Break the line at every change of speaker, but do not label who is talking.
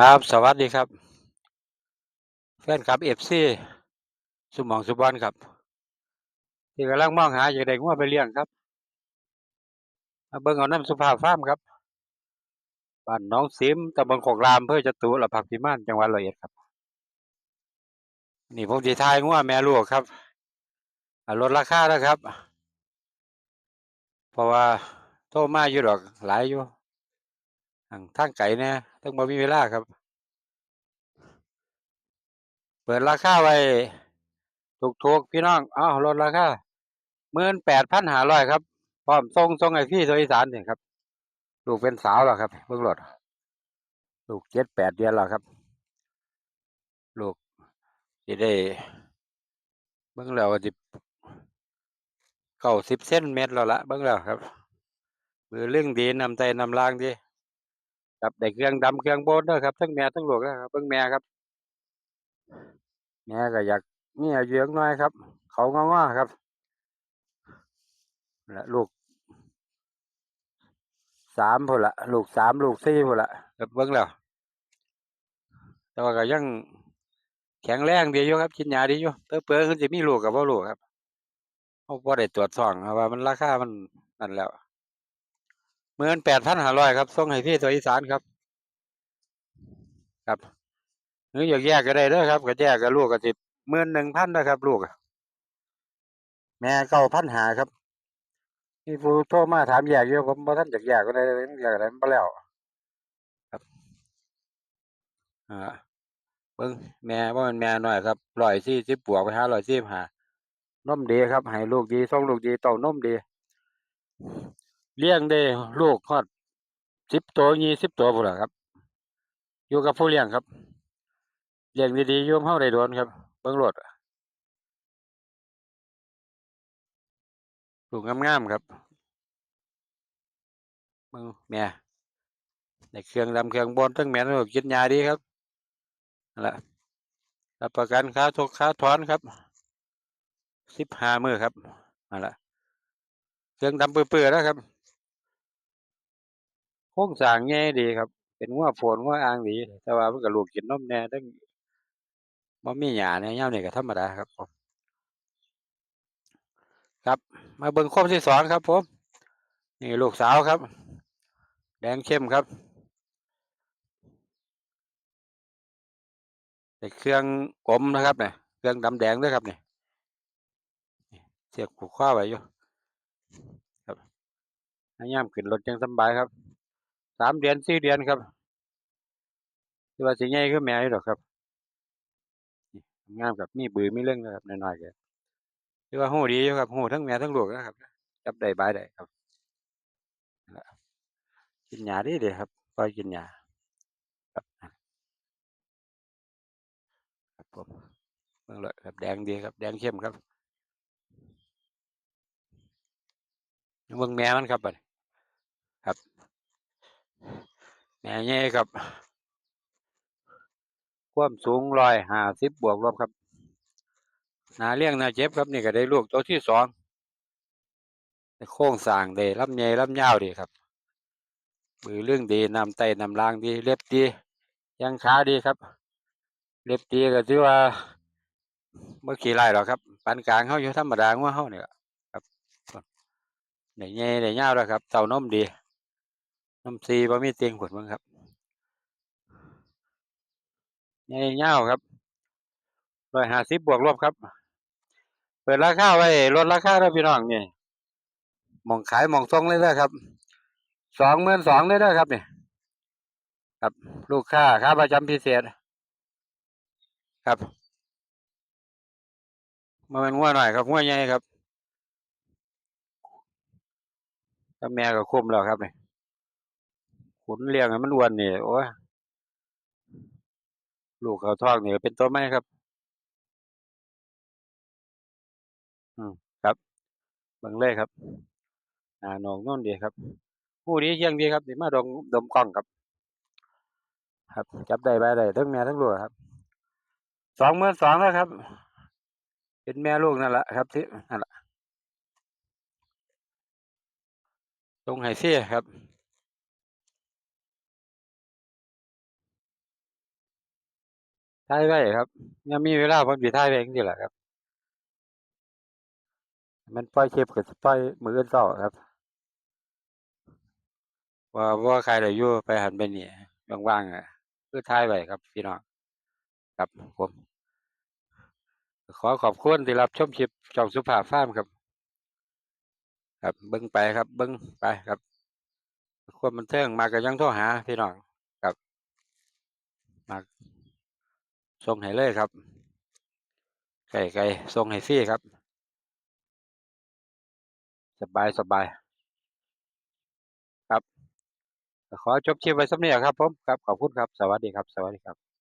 ครับ สวัสดีครับ แฟนคลับเอฟซีสุมองสุบอนครับ ที่กำลังมองหาอยากได้งัวไปเลี้ยงครับมาเบิ่งเอาน้ำสุภาพฟาร์มครับบ้านน้องซิมตำบลโคกรามเพื่อจตุรพักพิมานจังหวัดร้อยเอ็ดครับ นี่ผมสิทายงัวแม่ลูกครับลดราคาแล้วครับ เพราะว่าโทรมาอยู่ดอกหลายอยู่ ทางทางไกลแน่ต้องบ่มีเวลาครับ เปิดราคาไว้ถูกๆพี่น้องอ้าวลดราคา18,500ครับพร้อมส่งส่งให้พี่ตัวอีสานนี่ครับ ลูกเป็นสาวแล้วครับเบิ่งรถลูกเจ็ดแปดเดือนแล้วครับ ลูกสิได้เบิ่งแล้วก็สิเก้าสิบเซนเมตรแล้วละเบิ่งแล้วครับ มือเรื่องดีนำใจนำลางดี ครับได้เครื่องดำเครื่องโบนเด้อครับทั้งแม่ทั้งลูกนะครับเบิ่งแม่ครับ แม่ก็อยากมีอายุน้อยครับ เขางอๆครับและลูกสามพุ่นละลูกสามลูกสี่พุ่นละเบิ่งแล้วแต่ว่าก็ยังแข็งแรงดีอยู่ครับกินยาดีอยู่เปื่อๆคือสิมีลูกกับบ่ลูกครับเฮาบ่ได้ตรวจท้องครับว่ามันราคามันนั่นแล้ว 18,500ครับส่งให้พี่ตัวอีสานครับ ครับหรืออยากแยกก็ได้เด้อครับ ก็แยกกับลูกก็สิ11,000เด้อครับ ลูกแม่9,500ครับมีผู้โทรมาถามแยกอยู่ผมบ่ทันอยากแยกก็ได้อยากอะได้มันบ่แล้วครับอ่าเบิ่งแม่บ่แม่นแม่หน้อยครับ140บบวกไปห้า145นมดีครับให้ลูกดีส่งลูกดีเต้านมดี เลี้ยงได้ลูกฮอด10ตัว20ตัวพุ่นล่ะครับ อยู่กับผู้เลี้ยงครับเลี้ยงดีๆยู่กับเราได้โดนครับ เบิ่งโลดลูกงามๆครับเบิ่งแม่ได้เครื่องดำเครื่องบนทั้งแม่ทั้งกินยาดีครับนั่นล่ะรับประกันค่าทุกค่าถอนครับ15มื้อครับนั่นล่ะเครื่องดำเปื้อๆนะครับ โครงสร้างใหญ่ดีครับ เป็นงัวโผนงัวอ่างดี แต่ว่ามันก็ลูกกินนมแหน่ทั้งบ่มีหญ้าแหน่ยามนี้ก็ธรรมดาครับผมครับ มาเบิ่งโคมที่สองครับผมนี่ลูกสาวครับ แดงเข้มครับได้เครื่องกลมนะครับเนี่ยเครื่องดำแดงด้วยครับนี่เสียบผูกข้อไว้อยู่ ครับให้ย่ามขึ้นรถจังสำบายครับ สามเดือนสี่เดือนครับที่ว่าสิใหญ่คือแม่อยู่ดอกครับนี่งามครับมีบือมีเรื่องนะครับน้อยๆแกที่ว่าหูดีอยู่ครับหูทั้งแม่ทั้งลูกนะครับจับได้บายได้ครับ กินหญ้าดีเดีครับปล่อยกินหญ้าครับครับผมเบิ่งเลยครับแดงดีครับ แดงเข้มครับเบิ่งแม่มันครับบัดนี้ครับ แม่ใหญ่ครับ ความสูง150บบวกลบครับนาเลี้ยงนาเจ็บครับนี่ก็ได้ลูกตัวที่สองโครงสางได้ลำใหญ่ลำยาวดีครับบือเรื่องดีน้ำไตนำลางดี เล็บดี ยังขาดีครับ เล็บดีก็ถือว่าบ่อขี้ร้ายหรอกครับปานกลางเฮาอยู่ธรรมดางัวเฮานี่ล่ะครับได้ใหญ่ได้ยาวแล้วครับเต้านมดี นมซีบ่มีเติ่งพุ่นเบิ่งครับใหญ่ยาวครับ150บวกลบครับ เปิดราคาไว้ลดราคาเด้อพี่น้องนี่มองขายมองส่งเลยเด้อครับ22,000เลยเด้อครับนี่ครับ ลูกค้าขาประจำพิเศษ ครับบ่แม่นงัวหน้อยครับงัวใหญ่ครับถ้าแม่ก็คุ้มแล้วครับนี่ ขุนเลี้ยงให้มันอ้วนนี่โอ๊ยลูกเขาท้องนี่ก็เป็นตัวใหม่ครับ อืมครับบิ่งเลยครับนาหนอกโน่นดีครับหูดีเชียงดีครับสิมาดมดมกล้องครับ ครับจับได้บายได้ทั้งแม่ทั้งลูกครับ22,000แล้วครับ เป็นแม่ลูกนั่นแหละครับที่นั่นแหละส่งให้ฟรีครับายไว้ครับยังมีเวลาผมสิถ่ายไว้จังซี่ล่ะครับ มันปล่อยคลิปก็สิปล่อยมื้ออื่นเช้าครับ ว่าบ่าใครได้อยู่ไปหันไปนี่ว่างๆอะคือถ่ายไว้ครับ พี่น้องครับผมขอขอบคุณที่รับชมคลิปช่องสุภาพฟาร์มครับ ครับเบิ่งไปครับ เบิ่งไปครับความบันเทิงมาก็ยังโทรหาพี่น้องครับมา ส่งให้เลยครับ ไก่ๆส่งให้ฟรีครับ สบายสบายครับ ขอจบคลิปไว้สำนี้ครับผมครับ ขอบคุณครับ สวัสดีครับ สวัสดีครับ